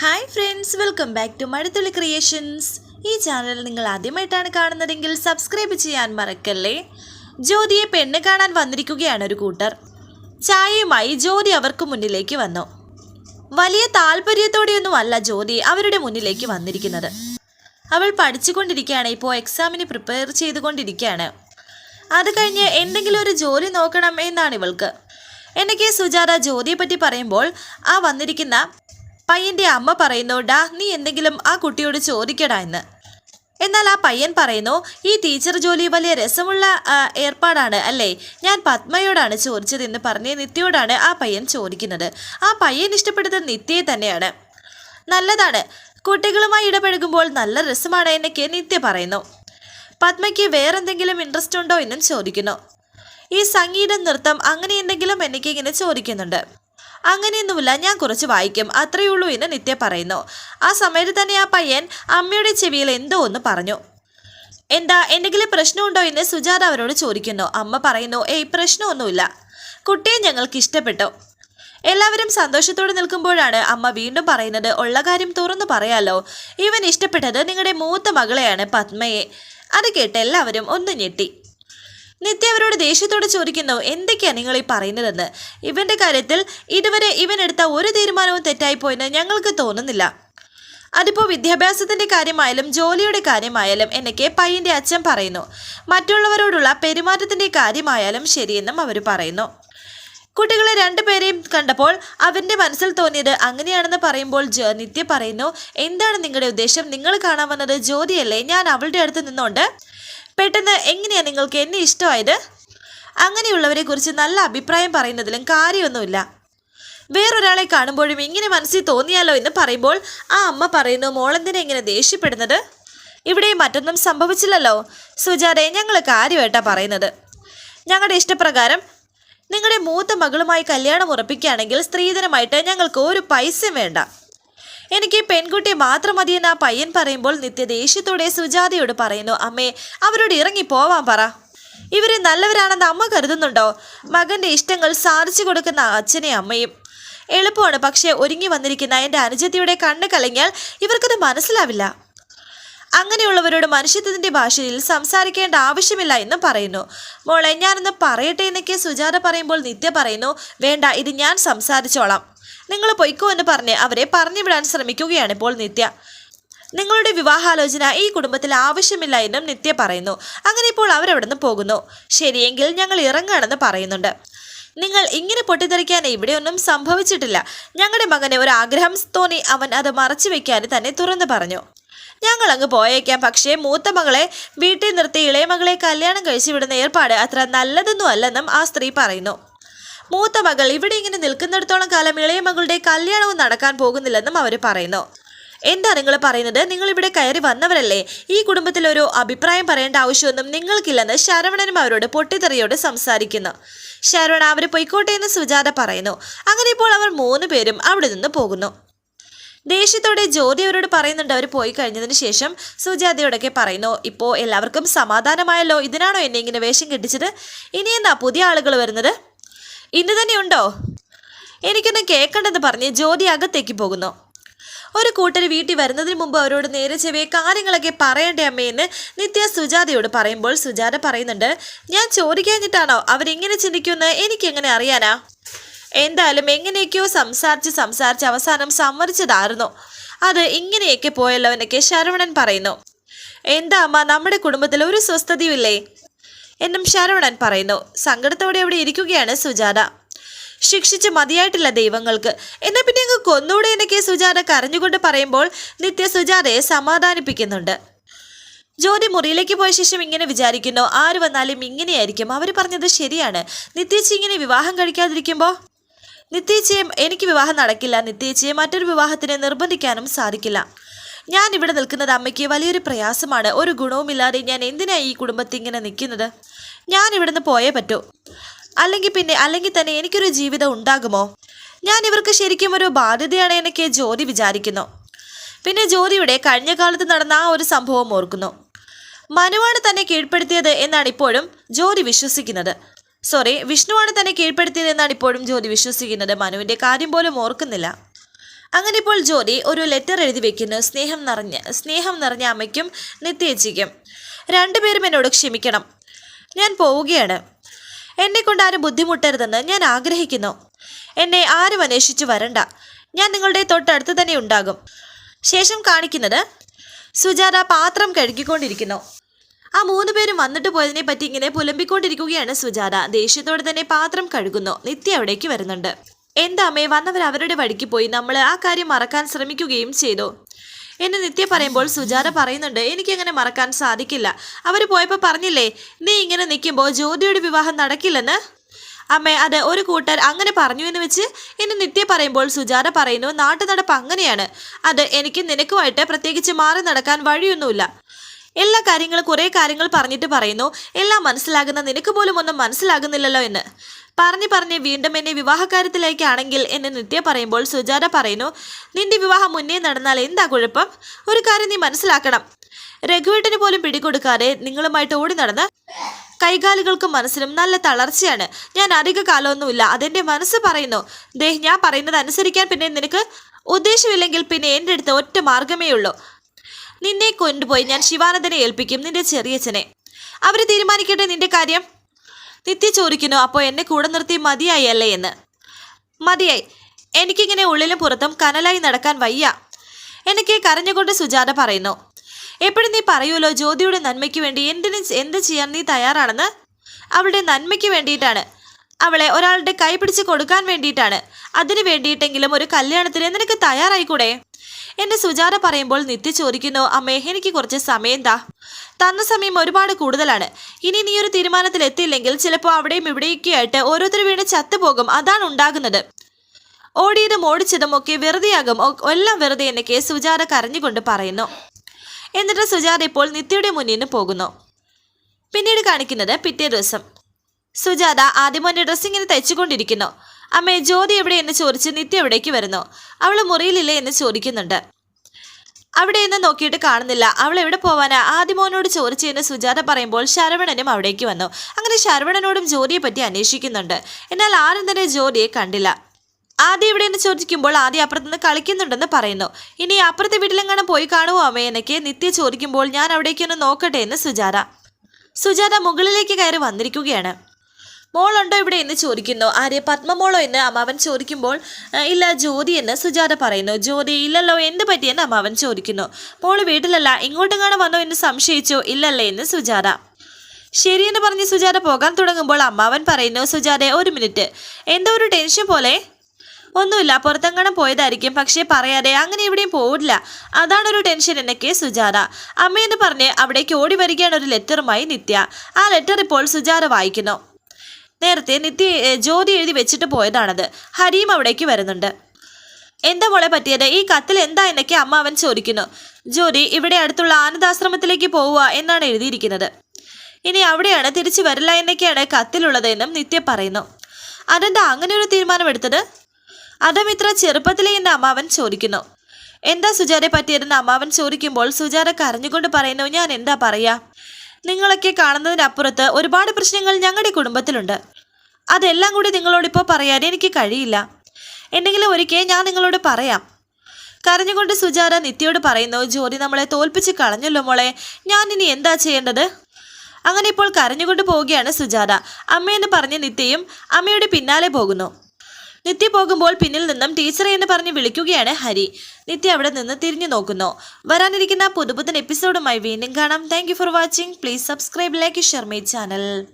Hi friends welcome back to Mazhathulli creations ഈ channel നിങ്ങൾ ആദ്യമായിട്ടാണ് കാണുന്നതെങ്കിൽ സബ്സ്ക്രൈബ് ചെയ്യാൻ മറക്കല്ലേ? ജ്യോതിയെ പെണ്ണ് കാണാൻ വന്നിരിക്കുകയാണ് ഒരു കൂട്ടർ. ചായയുമായി ജ്യോതി അവർക്ക് മുന്നിലേക്ക് വന്നു. വലിയ താല്പര്യത്തോടെയൊന്നും അല്ല ജ്യോതി അവരുടെ മുന്നിലേക്ക് വന്നിരിക്കുന്നത്. അവൾ പഠിച്ചുകൊണ്ടിരിക്കുകയാണ് ഇപ്പോൾ എക്സാമിന് പ്രിപ്പയർ ചെയ്തുകൊണ്ടിരിക്കുകയാണ്. അത് കഴിഞ്ഞ് എന്തെങ്കിലും ഒരു ജോലി നോക്കണം എന്നാണ് ഇവൾക്ക്. എനിക്ക് സുജാത ജ്യോതിയെ പറ്റി പറയുമ്പോൾ ആ വന്നിരിക്കുന്ന പയ്യന്റെ അമ്മ പറയുന്നു ഡാ നീ എന്തെങ്കിലും ആ കുട്ടിയോട് ചോദിക്കടാ എന്ന്. എന്നാൽ ആ പയ്യൻ പറയുന്നു ഈ ടീച്ചർ ജോലി വലിയ രസമുള്ള ഏർപ്പാടാണ് അല്ലേ? ഞാൻ പത്മയോടാണ് ചോദിച്ചത് എന്ന് പറഞ്ഞ് നിത്യയോടാണ് ആ പയ്യൻ ചോദിക്കുന്നത്. ആ പയ്യൻ ഇഷ്ടപ്പെട്ടത് നിത്യയെ തന്നെയാണ്. നല്ലതാണ്. കുട്ടികളുമായി ഇടപഴകുമ്പോൾ നല്ല രസമാണ് എന്നൊക്കെ നിത്യ പറയുന്നു. പത്മയ്ക്ക് വേറെന്തെങ്കിലും ഇൻട്രസ്റ്റ് ഉണ്ടോ എന്നും ചോദിക്കുന്നു. ഈ സംഗീതം നൃത്തം അങ്ങനെ എന്തെങ്കിലും എന്നൊക്കെ ഇങ്ങനെ ചോദിക്കുന്നുണ്ട്. അങ്ങനെയൊന്നുമില്ല ഞാൻ കുറച്ച് വായിക്കും. അത്രയേ ഉള്ളൂ എന്ന് നിത്യ പറയുന്നു. ആ സമയത്ത് തന്നെ ആ പയ്യൻ അമ്മയുടെ ചെവിയിൽ എന്തോ ഒന്ന് പറഞ്ഞു. എന്താ എന്തെങ്കിലും പ്രശ്നമുണ്ടോ? എന്ന് സുജാത അവരോട് ചോദിക്കുന്നു. അമ്മ പറയുന്നു ഏയ് പ്രശ്നമൊന്നുമില്ല. കുട്ടിയെ ഞങ്ങൾക്ക് ഇഷ്ടപ്പെട്ടു. എല്ലാവരും സന്തോഷത്തോടെ നിൽക്കുമ്പോഴാണ് അമ്മ വീണ്ടും പറയുന്നത് ഉള്ള കാര്യം തുറന്നു പറയാലോ. ഇവൻ ഇഷ്ടപ്പെട്ടത് നിങ്ങളുടെ മൂത്ത മകളെയാണ് പത്മയെ. അത് കേട്ട് എല്ലാവരും ഒന്ന് ഞെട്ടി. നിത്യ അവരോട് ദേഷ്യത്തോടെ ചോദിക്കുന്നു എന്തൊക്കെയാണ് നിങ്ങൾ ഈ പറയുന്നതെന്ന്? ഇവന്റെ കാര്യത്തിൽ ഇതുവരെ ഇവൻ എടുത്ത ഒരു തീരുമാനവും തെറ്റായി പോയെന്ന് ഞങ്ങൾക്ക് തോന്നുന്നില്ല. അതിപ്പോൾ വിദ്യാഭ്യാസത്തിന്റെ കാര്യമായാലും ജോലിയുടെ കാര്യമായാലും എന്നൊക്കെ പയ്യന്റെ അച്ഛൻ പറയുന്നു. മറ്റുള്ളവരോടുള്ള പെരുമാറ്റത്തിന്റെ കാര്യമായാലും ശരിയെന്നും അവർ പറയുന്നു. കുട്ടികളെ രണ്ടുപേരെയും കണ്ടപ്പോൾ അവന്റെ മനസ്സിൽ തോന്നിയത് അങ്ങനെയാണെന്ന് പറയുമ്പോൾ നിത്യ പറയുന്നു എന്താണ് നിങ്ങളുടെ ഉദ്ദേശം? നിങ്ങൾ കാണാൻ വന്നത് ജ്യോതിയല്ലേ? ഞാൻ അവളുടെ അടുത്ത് നിന്നുകൊണ്ട് പെട്ടെന്ന് എങ്ങനെയാണ് നിങ്ങൾക്ക് എന്നെ ഇഷ്ടമായത്? അങ്ങനെയുള്ളവരെ കുറിച്ച് നല്ല അഭിപ്രായം പറയുന്നതിലും കാര്യമൊന്നുമില്ല. വേറൊരാളെ കാണുമ്പോഴും ഇങ്ങനെ മനസ്സിൽ തോന്നിയാലോ എന്ന് പറയുമ്പോൾ ആ അമ്മ പറയുന്നു മോളെന്തിനെ ഇങ്ങനെ ദേഷ്യപ്പെടുന്നത്? ഇവിടെ മറ്റൊന്നും സംഭവിച്ചില്ലല്ലോ. സുജാതെ ഞങ്ങൾ കാര്യമായിട്ടാണ് പറയുന്നത്. ഞങ്ങളുടെ ഇഷ്ടപ്രകാരം നിങ്ങളുടെ മൂത്ത മകളുമായി കല്യാണം ഉറപ്പിക്കുകയാണെങ്കിൽ സ്ത്രീധനമായിട്ട് ഞങ്ങൾക്ക് ഒരു പൈസയും വേണ്ട. എനിക്ക് പെൺകുട്ടി മാത്രം മതിയെന്ന് ആ പയ്യൻ പറയുമ്പോൾ നിത്യ ദേഷ്യത്തോടെ സുജാതയോട് പറയുന്നു അമ്മേ അവരോട് ഇറങ്ങി പോവാൻ പറ. ഇവരെ നല്ലവരാണെന്ന് അമ്മ കരുതുന്നുണ്ടോ? മകന്റെ ഇഷ്ടങ്ങൾ സാധിച്ചു കൊടുക്കുന്ന അച്ഛനെ അമ്മയും. എളുപ്പമാണ് പക്ഷേ ഒരുങ്ങി വന്നിരിക്കുന്ന എന്റെ അനുജത്തിയുടെ കണ്ണ് കലങ്ങിയാൽ ഇവർക്കത് മനസ്സിലാവില്ല. അങ്ങനെയുള്ളവരോട് മനുഷ്യത്വത്തിന്റെ ഭാഷയിൽ സംസാരിക്കേണ്ട ആവശ്യമില്ല എന്നും പറയുന്നു. മോളെ ഞാനൊന്ന് പറയട്ടെ എന്നൊക്കെ സുജാത പറയുമ്പോൾ നിത്യ പറയുന്നു വേണ്ട ഇത് ഞാൻ സംസാരിച്ചോളാം. നിങ്ങൾ പൊയ്ക്കോ എന്ന് പറഞ്ഞ് അവരെ പറഞ്ഞു വിടാൻ ശ്രമിക്കുകയാണ് ഇപ്പോൾ നിത്യ. നിങ്ങളുടെ വിവാഹാലോചന ഈ കുടുംബത്തിൽ ആവശ്യമില്ല എന്നും നിത്യ പറയുന്നു. അങ്ങനെ ഇപ്പോൾ അവരവിടുന്ന് പോകുന്നു. ശരിയെങ്കിൽ ഞങ്ങൾ ഇറങ്ങുകയാണെന്ന് പറയുന്നുണ്ട്. നിങ്ങൾ ഇങ്ങനെ പൊട്ടിത്തെറിക്കാൻ ഇവിടെയൊന്നും സംഭവിച്ചിട്ടില്ല. ഞങ്ങളുടെ മകനെ ഒരു ആഗ്രഹം തോന്നി അവൻ അത് മറച്ചു വെക്കാൻ തന്നെ തുറന്നു പറഞ്ഞു. ഞങ്ങൾ അങ്ങ് പോയേക്കാം. പക്ഷേ മൂത്ത മകളെ വീട്ടിൽ നിർത്തി ഇളയ മകളെ കല്യാണം കഴിച്ചു വിടുന്ന ഏർപ്പാട് അത്ര നല്ലതൊന്നും അല്ലെന്നും ആ സ്ത്രീ പറയുന്നു. മൂത്ത മകൾ ഇവിടെ ഇങ്ങനെ നിൽക്കുന്നിടത്തോളം കാലം ഇളയ മകളുടെ കല്യാണവും നടക്കാൻ പോകുന്നില്ലെന്നും അവർ പറയുന്നു. എന്താ നിങ്ങൾ പറയുന്നത്? നിങ്ങൾ ഇവിടെ കയറി വന്നവരല്ലേ? ഈ കുടുംബത്തിൽ ഒരു അഭിപ്രായം പറയേണ്ട ആവശ്യമൊന്നും നിങ്ങൾക്കില്ലെന്ന് ശരവണനും അവരോട് പൊട്ടിത്തെറിയോട് സംസാരിക്കുന്നു. ശരവണ അവർ പൊയ്ക്കോട്ടെ എന്ന് സുജാത പറയുന്നു. അങ്ങനെ ഇപ്പോൾ അവർ മൂന്ന് പേരും അവിടെ നിന്ന് പോകുന്നു. ദേഷ്യത്തോടെ ജ്യോതി അവരോട് പറയുന്നുണ്ട് അവർ പോയി കഴിഞ്ഞതിന് ശേഷം സുജാതയോടൊക്കെ പറയുന്നു. ഇപ്പോൾ എല്ലാവർക്കും സമാധാനമായല്ലോ. ഇതിനാണോ എന്നെ ഇങ്ങനെ വേഷം കെട്ടിച്ചത്? ഇനി എന്താ പുതിയ ആളുകൾ വരുന്നത്? ഇന്ന് തന്നെ ഉണ്ടോ? എനിക്കൊന്ന് കേൾക്കണ്ടെന്ന് പറഞ്ഞ് ജ്യോതി അകത്തേക്ക് പോകുന്നു. ഒരു കൂട്ടർ വീട്ടിൽ വരുന്നതിന് മുമ്പ് അവരോട് നേരെ ചെവിയെ കാര്യങ്ങളൊക്കെ പറയണ്ടേ അമ്മയെന്ന് നിത്യ സുജാതയോട് പറയുമ്പോൾ സുജാത പറയുന്നുണ്ട് ഞാൻ ചോദിക്കാഞ്ഞിട്ടാണോ അവരെങ്ങനെ ചിന്തിക്കുമെന്ന് എനിക്കെങ്ങനെ അറിയാനാ? എന്തായാലും എങ്ങനെയൊക്കെയോ സംസാരിച്ച് സംസാരിച്ച് അവസാനം സമ്മതിച്ചതായിരുന്നു. അത് ഇങ്ങനെയൊക്കെ പോയല്ലോ എന്നൊക്കെ ശരവണൻ പറയുന്നു. എന്താ അമ്മ നമ്മുടെ കുടുംബത്തിൽ ഒരു സ്വസ്ഥതയുമില്ലേ? എന്നും ശരവണൻ പറയുന്നു. സങ്കടത്തോടെ അവിടെ ഇരിക്കുകയാണ് സുജാത. ശിക്ഷിച്ച് മതിയായിട്ടില്ല ദൈവങ്ങൾക്ക്. എന്നാൽ പിന്നെ അങ്ങ് കൊന്നൂടെ എന്നൊക്കെ സുജാത കരഞ്ഞുകൊണ്ട് പറയുമ്പോൾ നിത്യ സുജാതയെ സമാധാനിപ്പിക്കുന്നുണ്ട്. ജ്യോതി മുറിയിലേക്ക് പോയ ശേഷം ഇങ്ങനെ വിചാരിക്കുന്നു ആര് വന്നാലും ഇങ്ങനെയായിരിക്കും. അവർ പറഞ്ഞത് ശരിയാണ്. നിത്യേച്ചി ഇങ്ങനെ വിവാഹം കഴിക്കാതിരിക്കുമ്പോൾ നിത്യച്ചയും എനിക്ക് വിവാഹം നടക്കില്ല. നിത്യേച്ചയെ മറ്റൊരു വിവാഹത്തിന് നിർബന്ധിക്കാനും സാധിക്കില്ല. ഞാൻ ഇവിടെ നിൽക്കുന്നത് അമ്മയ്ക്ക് വലിയൊരു പ്രയാസമാണ്. ഒരു ഗുണവുമില്ലാതെ ഞാൻ എന്തിനാണ് ഈ കുടുംബത്തിൽ ഇങ്ങനെ നിൽക്കുന്നത്? ഞാൻ ഇവിടുന്ന് പോയേ പറ്റൂ. അല്ലെങ്കിൽ പിന്നെ അല്ലെങ്കിൽ തന്നെ എനിക്കൊരു ജീവിതം ഉണ്ടാകുമോ? ഞാൻ ഇവർക്ക് ശരിക്കും ഒരു ബാധ്യതയാണ് എന്നൊക്കെ ജ്യോതി വിചാരിക്കുന്നു. പിന്നെ ജ്യോതിയുടെ കഴിഞ്ഞ കാലത്ത് നടന്ന ആ ഒരു സംഭവം ഓർക്കുന്നു. മനുവാണ് തന്നെ കീഴ്പ്പെടുത്തിയത് എന്നാണ് ഇപ്പോഴും ജ്യോതി വിശ്വസിക്കുന്നത്. സോറി വിഷ്ണുവാണ് തന്നെ കീഴ്പ്പെടുത്തിയത് എന്നാണ് ഇപ്പോഴും ജ്യോതി വിശ്വസിക്കുന്നത്. മനുവിന്റെ കാര്യം പോലും ഓർക്കുന്നില്ല. അങ്ങനെ ഇപ്പോൾ ജോലി ഒരു ലെറ്റർ എഴുതി വെക്കുന്നു. സ്നേഹം നിറഞ്ഞ സ്നേഹം നിറഞ്ഞ അമ്മയ്ക്കും നിത്യേച്ചിക്കും രണ്ടുപേരും എന്നോട് ക്ഷമിക്കണം. ഞാൻ പോവുകയാണ്. എന്നെ കൊണ്ട് ആരും ബുദ്ധിമുട്ടരുതെന്ന് ഞാൻ ആഗ്രഹിക്കുന്നു. എന്നെ ആരും അന്വേഷിച്ചു വരണ്ട. ഞാൻ നിങ്ങളുടെ തൊട്ടടുത്ത് തന്നെ ഉണ്ടാകും. ശേഷം കാണിക്കുന്നത് സുജാത പാത്രം കഴുകിക്കൊണ്ടിരിക്കുന്നു. ആ മൂന്ന് പേരും വന്നിട്ട് പോയതിനെ പറ്റി ഇങ്ങനെ പുലമ്പിക്കൊണ്ടിരിക്കുകയാണ് സുജാത. ദേഷ്യത്തോടെ തന്നെ പാത്രം കഴുകുന്നു. നിത്യ അവിടേക്ക് വരുന്നുണ്ട്. എന്താ അമ്മേ വന്നവർ അവരുടെ വഴിക്ക് പോയി നമ്മൾ ആ കാര്യം മറക്കാൻ ശ്രമിക്കുകയും ചെയ്തു. എന്ന് നിത്യ പറയുമ്പോൾ സുജാത പറയുന്നുണ്ട് എനിക്കങ്ങനെ മറക്കാൻ സാധിക്കില്ല. അവർ പോയപ്പോൾ പറഞ്ഞില്ലേ നീ ഇങ്ങനെ നിൽക്കുമ്പോൾ ജ്യോതിയുടെ വിവാഹം നടക്കില്ലെന്ന്? അമ്മേ അത് ഒരു കൂട്ടർ അങ്ങനെ പറഞ്ഞു എന്ന് വെച്ച് ഇന്ന് നിത്യ പറയുമ്പോൾ സുജാത പറയുന്നു നാട്ടു നടപ്പ് അങ്ങനെയാണ്. അത് എനിക്ക് നിനക്കുമായിട്ട് പ്രത്യേകിച്ച് മാറി നടക്കാൻ വഴിയൊന്നുമില്ല. എല്ലാ കാര്യങ്ങളും കുറേ കാര്യങ്ങൾ പറഞ്ഞിട്ട് പറയുന്നു. എല്ലാം മനസ്സിലാകുന്ന നിനക്ക് പോലും ഒന്നും മനസ്സിലാകുന്നില്ലല്ലോ എന്ന്. പറഞ്ഞു പറഞ്ഞ് വീണ്ടും എന്നെ വിവാഹകാര്യത്തിലേക്കാണെങ്കിൽ എന്ന് നിത്യ പറയുമ്പോൾ സുജാത പറയുന്നു നിന്റെ വിവാഹം മുന്നേ നടന്നാൽ എന്താ കുഴപ്പം? ഒരു കാര്യം നീ മനസ്സിലാക്കണം. രഘുവേട്ടന് പോലും പിടികൊടുക്കാതെ നിങ്ങളുമായിട്ട് ഓടി നടന്ന് കൈകാലുകൾക്കും മനസ്സിനും നല്ല തളർച്ചയാണ്. ഞാൻ അധിക കാലമൊന്നുമില്ല. അതെന്റെ മനസ്സ് പറയുന്നു. ദേ ഞാൻ പറയുന്നത് അനുസരിക്കാൻ പിന്നെ നിനക്ക് ഉദ്ദേശമില്ലെങ്കിൽ പിന്നെ എന്റെ അടുത്ത് ഒറ്റ മാർഗമേ ഉള്ളൂ. നിന്നെ കൊണ്ടുപോയി ഞാൻ ശിവാനന്ദനെ ഏൽപ്പിക്കും നിന്റെ ചെറിയച്ഛനെ. അവർ തീരുമാനിക്കട്ടെ നിന്റെ കാര്യം? നിത്യ ചോദിക്കുന്നു അപ്പോൾ എന്നെ കൂടെ നിർത്തി മതിയായി അല്ലേ എന്ന്? മതിയായി. എനിക്കിങ്ങനെ ഉള്ളിലും പുറത്തും കനലായി നടക്കാൻ വയ്യ. എനിക്ക് കരഞ്ഞുകൊണ്ട് സുജാത പറയുന്നു. എപ്പോഴും നീ പറയൂലോ ജ്യോതിയുടെ നന്മയ്ക്ക് വേണ്ടി എന്തിനും എന്ത് ചെയ്യാൻ നീ തയ്യാറാണെന്ന്? അവളുടെ നന്മയ്ക്ക് വേണ്ടിയിട്ടാണ്. അവളെ ഒരാളുടെ കൈ പിടിച്ച് കൊടുക്കാൻ വേണ്ടിയിട്ടാണ്. അതിനു വേണ്ടിയിട്ടെങ്കിലും ഒരു കല്യാണത്തിന് നിനക്ക് തയ്യാറായിക്കൂടെ? എന്റെ സുജാത പറയുമ്പോൾ നിത്യ ചോദിക്കുന്നു അമ്മേ എനിക്ക് കുറച്ച് സമയം താ തന്ന സമയം ഒരുപാട് കൂടുതലാണ്. ഇനി നീ ഒരു തീരുമാനത്തിൽ എത്തിയില്ലെങ്കിൽ ചിലപ്പോൾ അവിടെയും ഇവിടെയൊക്കെ ആയിട്ട് ഓരോരുത്തർ വീണ് ചത്തുപോകും. അതാണ് ഉണ്ടാകുന്നത്. ഓടിയതും ഓടിച്ചതും ഒക്കെ വെറുതെയാകും. എല്ലാം വെറുതെ എന്നൊക്കെ സുജാത കരഞ്ഞുകൊണ്ട് പറയുന്നു. എന്നിട്ട് സുജാത ഇപ്പോൾ നിത്യയുടെ മുന്നിൽ നിന്ന് പോകുന്നു. പിന്നീട് കാണിക്കുന്നത് പിറ്റേ ദിവസം. സുജാത ആദ്യം ഡ്രസ്സിങ്ങിന് തയ്ച്ചുകൊണ്ടിരിക്കുന്നു. അമ്മേ ജ്യോതി എവിടെ എന്ന് ചോദിച്ച് നിത്യ എവിടേക്ക് വരുന്നു? അവൾ മുറിയിലില്ലേ എന്ന് ചോദിക്കുന്നുണ്ട്. അവിടെ എന്ന് നോക്കിയിട്ട് കാണുന്നില്ല. അവൾ എവിടെ പോവാനാ? ആദ്യമോനോട് ചോദിച്ചെന്ന് സുജാത പറയുമ്പോൾ ശരവണനും അവിടേക്ക് വന്നു. അങ്ങനെ ശരവണനോടും ജ്യോതിയെ പറ്റി അന്വേഷിക്കുന്നുണ്ട്. എന്നാൽ ആരും തന്നെ ജ്യോതിയെ കണ്ടില്ല. ആദ്യം ഇവിടെ എന്ന് ചോദിക്കുമ്പോൾ ആദ്യം അപ്പുറത്തുനിന്ന് കളിക്കുന്നുണ്ടെന്ന് പറയുന്നു. ഇനി അപ്പുറത്തെ വീട്ടിലെങ്ങാനും പോയി കാണുമോ അമ്മേ എനിക്ക് നിത്യ ചോദിക്കുമ്പോൾ ഞാൻ അവിടേക്കൊന്ന് നോക്കട്ടെ എന്ന് സുജാത. സുജാത മുകളിലേക്ക് കയറി വന്നിരിക്കുകയാണ്. മോളുണ്ടോ ഇവിടെ എന്ന് ചോദിക്കുന്നു. ആര്യ പത്മമോളോ എന്ന് അമ്മാവൻ ചോദിക്കുമ്പോൾ ഇല്ല ജ്യോതി എന്ന് സുജാത പറയുന്നു. ജ്യോതി ഇല്ലല്ലോ എന്ത് പറ്റിയെന്ന് അമ്മാവൻ ചോദിക്കുന്നു. മോൾ വീട്ടിലല്ല ഇങ്ങോട്ടെങ്ങാണ് വന്നോ എന്ന് സംശയിച്ചോ. ഇല്ലല്ലേ എന്ന് സുജാത. ശരിയെന്ന് പറഞ്ഞ് സുജാത പോകാൻ തുടങ്ങുമ്പോൾ അമ്മാവൻ പറയുന്നു സുജാതെ ഒരു മിനിറ്റ്. എന്തോ ഒരു ടെൻഷൻ പോലെ. ഒന്നുമില്ല പുറത്തെങ്ങാനും പോയതായിരിക്കും. പക്ഷേ പറയാതെ അങ്ങനെ എവിടെയും പോവില്ല. അതാണൊരു ടെൻഷൻ എന്നൊക്കെ സുജാത. അമ്മയെന്ന് പറഞ്ഞ് അവിടേക്ക് ഓടി വരികയാണ് ഒരു ലെറ്ററുമായി നിത്യ. ആ ലെറ്റർ ഇപ്പോൾ സുജാത വായിക്കുന്നു. നേരത്തെ നിത്യ ജ്യോതി എഴുതി വെച്ചിട്ട് പോയതാണത്. ഹരിയും അവിടേക്ക് വരുന്നുണ്ട്. എന്താ മോളെ പറ്റിയത്? ഈ കത്തിൽ എന്താ എന്നൊക്കെ അമ്മ അവൻ ചോദിക്കുന്നു. ജ്യോതി ഇവിടെ അടുത്തുള്ള ആനന്ദാശ്രമത്തിലേക്ക് പോവുക എന്നാണ് എഴുതിയിരിക്കുന്നത്. ഇനി അവിടെയാണ് തിരിച്ചു വരില്ല എന്നൊക്കെയാണ് കത്തിലുള്ളതെന്നും നിത്യ പറയുന്നു. അതെന്താ അങ്ങനെ ഒരു തീരുമാനമെടുത്തത്? അതും ഇത്ര ചെറുപ്പത്തിലെ എന്ന് അമ്മാവൻ ചോദിക്കുന്നു. എന്താ സുജാരെ പറ്റിയതെന്ന് അമ്മാവൻ ചോദിക്കുമ്പോൾ സുജാര കരഞ്ഞുകൊണ്ട് പറയുന്നു ഞാൻ എന്താ പറയാ? നിങ്ങളൊക്കെ കാണുന്നതിനപ്പുറത്ത് ഒരുപാട് പ്രശ്നങ്ങൾ ഞങ്ങളുടെ കുടുംബത്തിലുണ്ട്. അതെല്ലാം കൂടി നിങ്ങളോടിപ്പോൾ പറയാൻ എനിക്ക് കഴിയില്ല. എന്തെങ്കിലും ഒരിക്കൽ ഞാൻ നിങ്ങളോട് പറയാം. കരഞ്ഞുകൊണ്ട് സുജാത നിത്യയോട് പറയുന്നു ജോലി നമ്മളെ തോൽപ്പിച്ച് കളഞ്ഞല്ലോ മോളെ. ഞാൻ ഇനി എന്താ ചെയ്യേണ്ടത്? അങ്ങനെ ഇപ്പോൾ കരഞ്ഞുകൊണ്ട് പോവുകയാണ് സുജാത. അമ്മയെന്ന് പറഞ്ഞ് നിത്യയും അമ്മയുടെ പിന്നാലെ പോകുന്നു. നിത്യ പോകുമ്പോൾ പിന്നിൽ നിന്നും ടീച്ചറെ എന്ന് പറഞ്ഞ് വിളിക്കുകയാണ് ഹരി. നിത്യ അവിടെ നിന്ന് തിരിഞ്ഞു നോക്കുന്നു. വരാനിരിക്കുന്ന പുതുപുത്തൻ എപ്പിസോഡുമായി വീണ്ടും കാണാം. Thank for watching please subscribe like share my channel